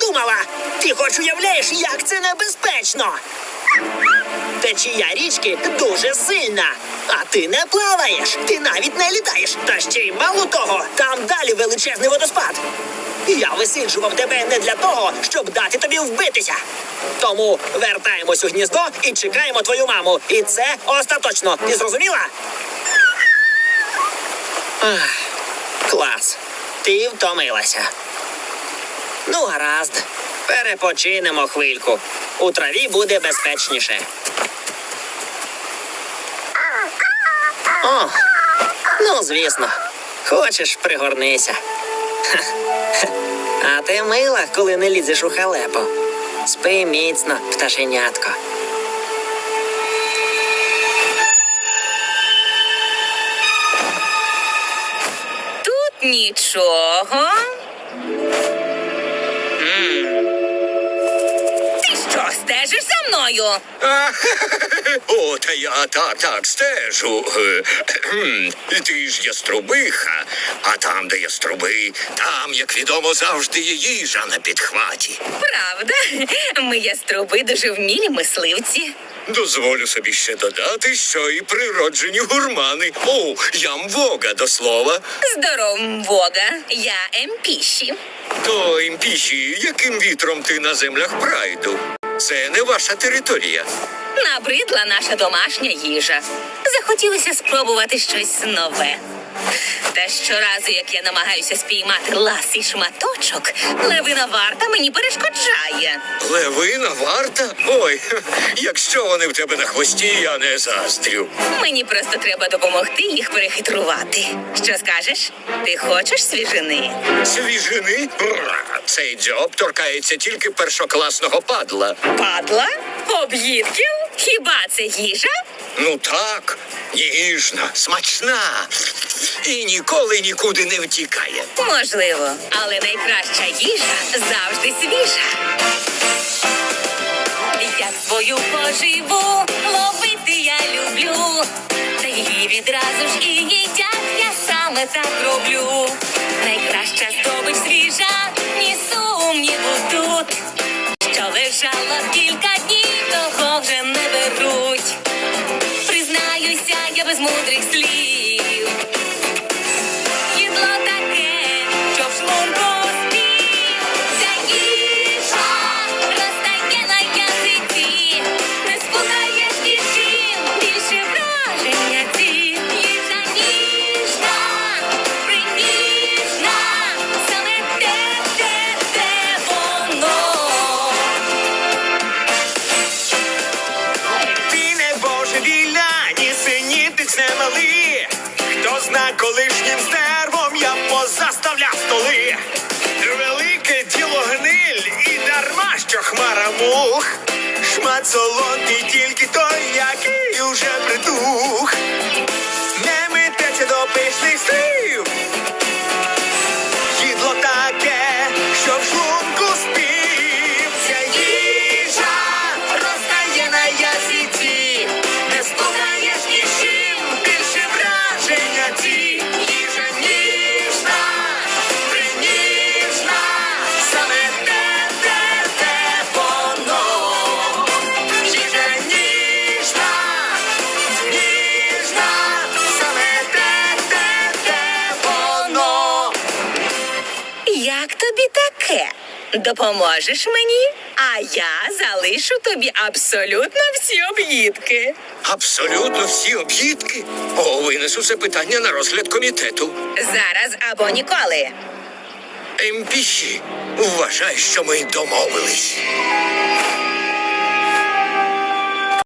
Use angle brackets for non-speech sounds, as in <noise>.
думала. Ти хоч уявляєш, як це небезпечно. Течія річки дуже сильна, а ти не плаваєш, ти навіть не літаєш. Та ще й мало того, там далі величезний водоспад. Я висиджував тебе не для того, щоб дати тобі вбитися. Тому вертаємось у гніздо і чекаємо твою маму. І це остаточно. Ти зрозуміла? Ах, клас. Ти втомилася. Ну, гаразд. Перепочинемо хвильку. У траві буде безпечніше. О, ну, звісно. Хочеш, пригорнися. <laughs> А ти мила, коли не лізеш у халепу. Спи міцно, пташенятко. Тут нічого. А, <laughs> О, та я так, так стежу. Кхм. Ти ж яструбиха, а там, де яструби, там, як відомо, завжди є їжа на підхваті. Правда? Ми яструби дуже вмілі мисливці. Дозволю собі ще додати, що і природжені гурмани. О, ямвога до слова. Здоров, Бога, я Емпіші. То імпіші, яким вітром ти на землях прайду? Це не ваша територія. Набридла наша домашня їжа. Захотілося спробувати щось нове. Та щоразу, як я намагаюся спіймати ласий шматочок, левина варта мені перешкоджає. Левина варта? Ой, якщо вони в тебе на хвості, я не заздрю. Мені просто треба допомогти їх перехитрувати. Що скажеш? Ти хочеш свіжини? Свіжини? Бра, Цей дзьоб торкається тільки першокласного падла. Падла? Об'їдків? Хіба це їжа? Ну так, ніжна, смачна і ніколи нікуди не втікає. Можливо, але найкраща їжа завжди свіжа. Я свою поживу ловити я люблю. Та її відразу ж і їдять, я саме так роблю. Найкраща здобич свіжа, ні сумніву тут. Що лежала кілька днів, того вже не беруть. Признаюся, я без мудрих слів. Не. Хто зна колишнім стервом я позаставляв столи. Велике діло гниль і дарма, що хмара мух. Шмат солодкий тільки той, який уже притух. Не митеться до пишних слів. Таке? Допоможеш мені, а я залишу тобі абсолютно всі об'їдки. Абсолютно всі об'їдки. О, винесу це питання на розгляд комітету. Зараз або ніколи. МПші, вважай, що ми домовились.